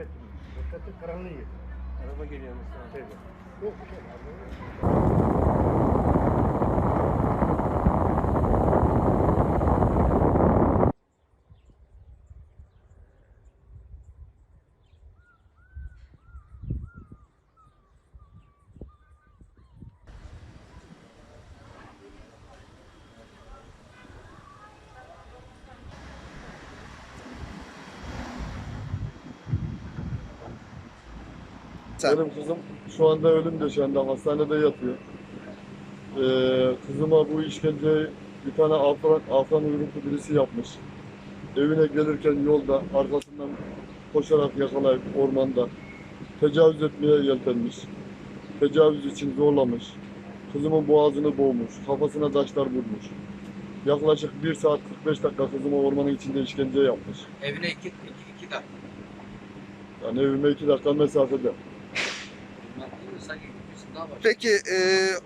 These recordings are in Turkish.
ettim. Roketi karanlığı yedi. Araba geliyor mesela. Şeyde. Yok bir şey. abi. Sen- Benim kızım şu anda ölüm döşeğinde hastanede yatıyor. Ee, kızıma bu işkenceyi bir tane Afgan, Afgan uyruklu birisi yapmış. Evine gelirken yolda arkasından koşarak yakalayıp ormanda tecavüz etmeye yeltenmiş. Tecavüz için zorlamış. Kızımın boğazını boğmuş, kafasına taşlar vurmuş. Yaklaşık 1 saat 45 dakika kızıma ormanın içinde işkence yapmış. Evine iki, iki, iki dakika. Yani evime 2 dakika mesafede. Bilmem değil mi? Sanki birisi daha var. Peki e,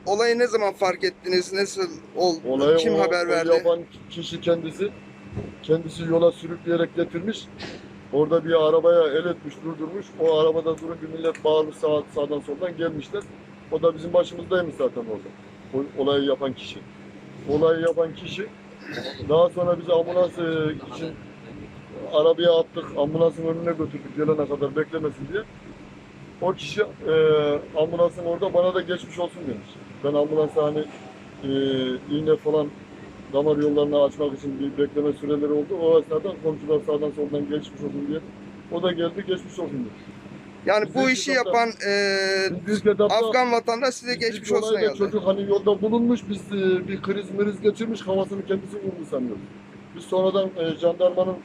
olayı ne zaman fark ettiniz? Nasıl oldu? Olayı Kim o, haber o verdi? yapan kişi kendisi. Kendisi yola sürükleyerek getirmiş. Orada bir arabaya el etmiş, durdurmuş. O arabada durunca millet bağırmış sağ, sağdan soldan gelmişler. O da bizim başımızdaymış zaten orada. O, olayı yapan kişi. Olayı yapan kişi. Daha sonra bizi ambulans e, için arabaya attık. Ambulansın önüne götürdük gelene kadar beklemesin diye. O kişi e, ambulansın orada bana da geçmiş olsun demiş. Ben ambulansa hani e, iğne falan damar yollarını açmak için bir bekleme süreleri oldu. O esnada komşular sağdan soldan geçmiş olsun diye. O da geldi geçmiş olsun dedi. Yani bu Biz işi ilk etapta- yapan e, etapta Afgan vatandaş size geçmiş olsun yazdı. Çocuk hani yolda bulunmuş biz e, bir kriz mriz geçirmiş kafasını kendisi vurdu sanıyoruz. Biz sonradan e, jandarmanın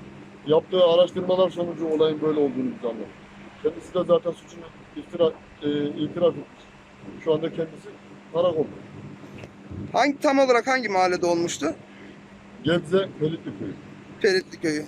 yaptığı araştırmalar sonucu olayın böyle olduğunu biz anladık. Kendisi de zaten suçunu iftira, e, itiraf etmiş. Şu anda kendisi karakolda. Hangi tam olarak hangi mahallede olmuştu? Gebze Melitli Köyü. Feritli köyü.